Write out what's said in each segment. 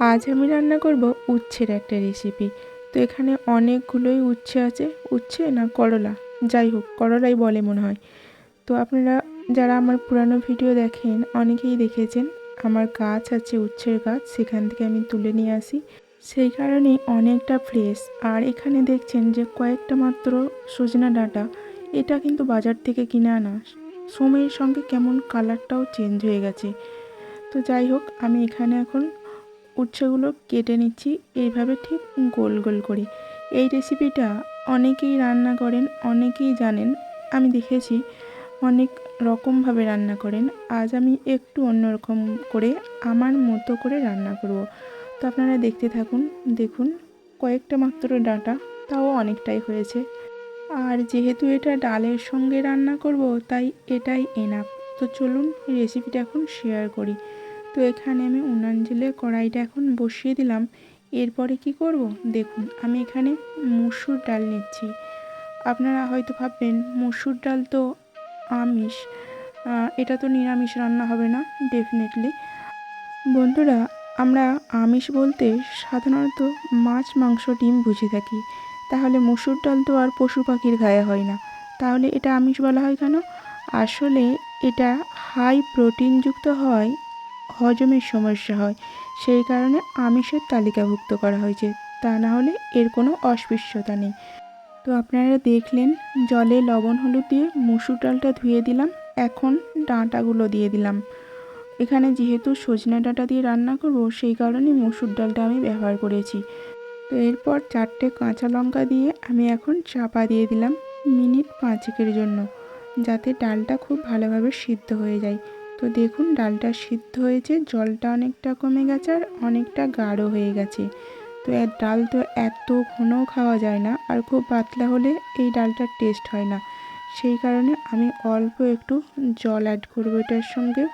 আজ আমি রান্না করব উচ্ছের একটা রেসিপি তো এখানে অনেকগুলোই উচ্ছে আছে। উচ্ছে না করলা? যাই হোক, করলাই বলে মনে হয়। তো আপনারা যারা আমার পুরানো ভিডিও দেখেন, অনেকেই দেখেছেন, আমার গাছ আছে, উচ্ছের গাছ, সেখান থেকে আমি তুলে নিয়ে আসি। সেই কারণেই অনেকটা ফ্রেশ আর এখানে দেখছেন যে কয়েকটা মাত্র সজনা ডাঁটা। এটা কিন্তু বাজার থেকে কিনে আনা। সময়ের সঙ্গে কেমন কালারটাও চেঞ্জ হয়ে গেছে। তো যাই হোক, আমি এখানে এখন উচ্ছেগুলো কেটে নিচ্ছি, এইভাবে ঠিক গোল গোল করে। এই রেসিপিটা অনেকেই রান্না করেন, অনেকেই জানেন, আমি দেখেছি অনেক রকমভাবে রান্না করেন। আজ আমি একটু অন্যরকম করে আমার মতো করে রান্না করব। তো আপনারা দেখতে থাকুন, দেখুন কয়েকটা মাত্র ডাটা, তাও অনেকটাই হয়েছে। আর যেহেতু এটা ডালের সঙ্গে রান্না করব, তাই এটাই এনাফ তো চলুন রেসিপিটা এখন শেয়ার করি। তো এখানে আমি উনান জেলে কড়াইটা এখন বসিয়ে দিলাম। এরপরে কি করব? দেখুন, আমি এখানে মুসুর ডাল নিচ্ছি। আপনারা হয়তো ভাববেন, মুসুর ডাল তো আমিষ। এটা তো নিরামিষ রান্না হবে না ডেফিনেটলি বন্ধুরা, আমরা আমিষ বলতে সাধারণত মাছ, মাংস, ডিম বুঝে থাকি। তাহলে মুসুর ডাল তো আর পশু পাখির গায়ে হয় না। তাহলে এটা আমিষ বলা হয় কেন? আসলে এটা হাই প্রোটিনযুক্ত হয় হজমের সমস্যা হয়। সেই কারণে আমিষের তালিকাভুক্ত করা হয়েছে। তা না হলে এর কোনো অস্পৃশ্যতা নেই। তো আপনারা দেখলেন, জলে লবণ হলুদ দিয়ে মুসুর ডালটা ধুয়ে দিলাম। এখন ডাঁটাগুলো দিয়ে দিলাম। এখানে যেহেতু সজনে ডাঁটা দিয়ে রান্না করব, সেই কারণে মুসুর ডালটা আমি ব্যবহার করেছি। তো এরপর চারটে কাঁচা লঙ্কা দিয়ে আমি এখন চাপা দিয়ে দিলাম মিনিট পাঁচেকের জন্য, যাতে ডালটা খুব ভালোভাবে সিদ্ধ হয়ে যায়। তো দেখুন, ডালটা সিদ্ধ হয়েছে, জলটা অনেকটা কমে গেছে আর অনেকটা গাঢ় হয়ে গেছে। তো এর ডাল তো এত ঘনও খাওয়া যায় না আর খুব পাতলা হলে এই ডালটার টেস্ট হয় না। সেই কারণে আমি অল্প একটু জল অ্যাড করব এটার সঙ্গে।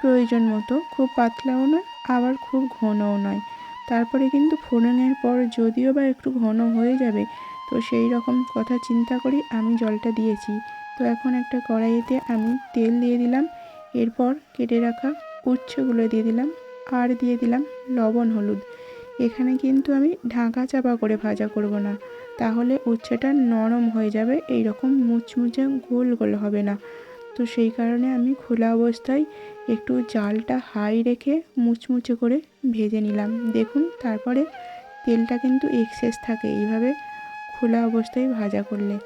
প্রয়োজন মতো খুব পাতলাও নয়, আবার খুব ঘনও নয়। তারপরে কিন্তু ফোড়নের পর যদিও বা একটু ঘন হয়ে যাবে, তো সেই রকম কথা চিন্তা করি আমি জলটা দিয়েছি। তো এখন একটা কড়াইতে আমি তেল দিয়ে দিলাম। এরপর কেটে রাখা উচ্ছেগুলো দিয়ে দিলাম। আর দিয়ে দিলাম লবণ, হলুদ। এখানে কিন্তু আমি ঢাকা চাপা করে ভাজা করব না। তাহলে উচ্ছেটা নরম হয়ে যাবে এই রকম মুচমুচে গোল গোল হবে না। তো সেই কারণে আমি খোলা অবস্থায় একটু জালটা হাই রেখে মুচমুচে করে ভেজে নিলাম। দেখুন, তারপরে তেলটা কিন্তু এক্সেস থাকে এইভাবে খোলা অবস্থায় ভাজা করলে।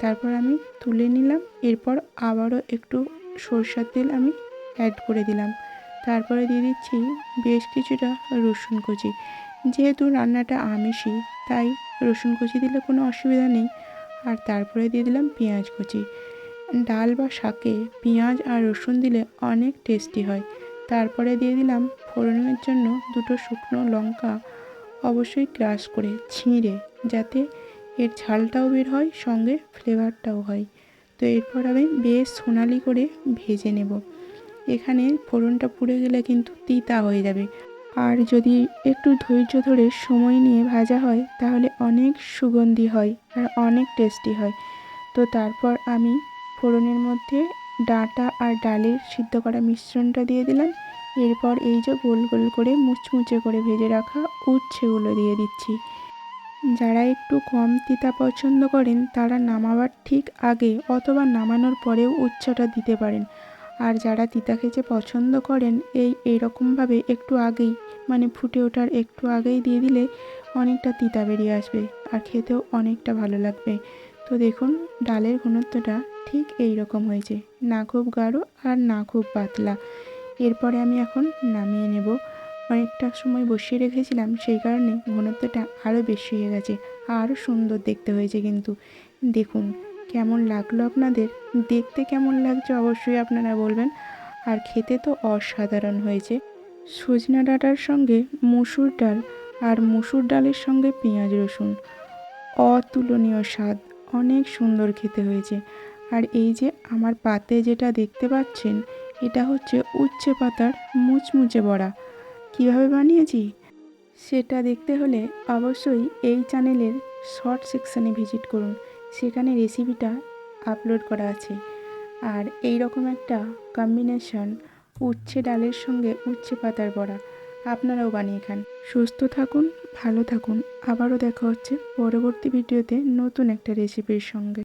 তারপর আমি তুলে নিলাম। এরপর আবারও একটু সরষার তেল আমি অ্যাড করে দিলাম। তারপরে দিয়ে দিচ্ছি বেশ কিছুটা রসুন কুচি। যেহেতু রান্নাটা আমিষই, তাই রসুন কুচি দিলে কোনো অসুবিধা নেই। আর তারপরে দিয়ে দিলাম পেঁয়াজ কুচি। ডাল বা শাকে পেঁয়াজ আর রসুন দিলে অনেক টেস্টি হয়। তারপরে দিয়ে দিলাম ফোড়নের জন্য দুটো শুকনো লঙ্কা অবশ্যই ক্রাশ করে ছিঁড়ে, যাতে এর ঝালটাও বের হয়, সঙ্গে ফ্লেভারটাও হয়। তো এরপর আমি বেশ সোনালি করে ভেজে নেব। এখানে ফোড়নটা পুড়ে গেলে কিন্তু তিতা হয়ে যাবে। আর যদি একটু ধৈর্য ধরে সময় নিয়ে ভাজা হয়, তাহলে অনেক সুগন্ধি হয় আর অনেক টেস্টি হয়। তো তারপর আমি ফোড়নের মধ্যে ডাঁটা আর ডালের সিদ্ধ করা মিশ্রণটা দিয়ে দিলাম। এরপর এই যে গোল গোল করে মুচমুচে করে ভেজে রাখা উচ্ছেগুলো দিয়ে দিচ্ছি। যারা একটু কম তিতা পছন্দ করেন, তারা নামাবার ঠিক আগে অথবা নামানোর পরেও উচ্ছেটা দিতে পারেন। আর যারা তিতা খেতে পছন্দ করেন, এই এইরকমভাবে একটু আগেই মানে ফুটে ওঠার একটু আগেই দিয়ে দিলে অনেকটা তিতা বেরিয়ে আসবে আর খেতেও অনেকটা ভালো লাগবে। তো দেখুন, ডালের ঘনত্বটা ঠিক এই রকম হয়েছে। না খুব গাঢ় আর না খুব পাতলা। এরপরে আমি এখন নামিয়ে নেব। অনেকটা সময় বসিয়ে রেখেছিলাম, সেই কারণে ঘনত্বটা আরও বেশি হয়ে গেছে আরও সুন্দর দেখতে হয়েছে কিন্তু। দেখুন, কেমন লাগল আপনাদের? দেখতে কেমন লাগছে অবশ্যই আপনারা বলবেন। আর খেতে তো অসাধারণ হয়েছে। সজনা ডাঁটার সঙ্গে মুসুর ডাল আর মুসুর ডালের সঙ্গে পেঁয়াজ রসুন, অতুলনীয় স্বাদ, অনেক সুন্দর খেতে হয়েছে। আর এই যে আমার পাতে যেটা দেখতে পাচ্ছেন, এটা হচ্ছে উচ্ছে পাতার মুচমুচে বড়া। কীভাবে বানিয়েছি? সেটা দেখতে হলে অবশ্যই এই চ্যানেলের শর্ট সেকশানে ভিজিট করুন। সেখানে রেসিপিটা আপলোড করা আছে। আর এই রকম একটা কম্বিনেশন উচ্ছে ডালের সঙ্গে উচ্ছে পাতার বড়া আপনারাও বানিয়ে খান। সুস্থ থাকুন, ভালো থাকুন। আবারও দেখা হচ্ছে পরবর্তী ভিডিওতে নতুন একটা রেসিপির সঙ্গে।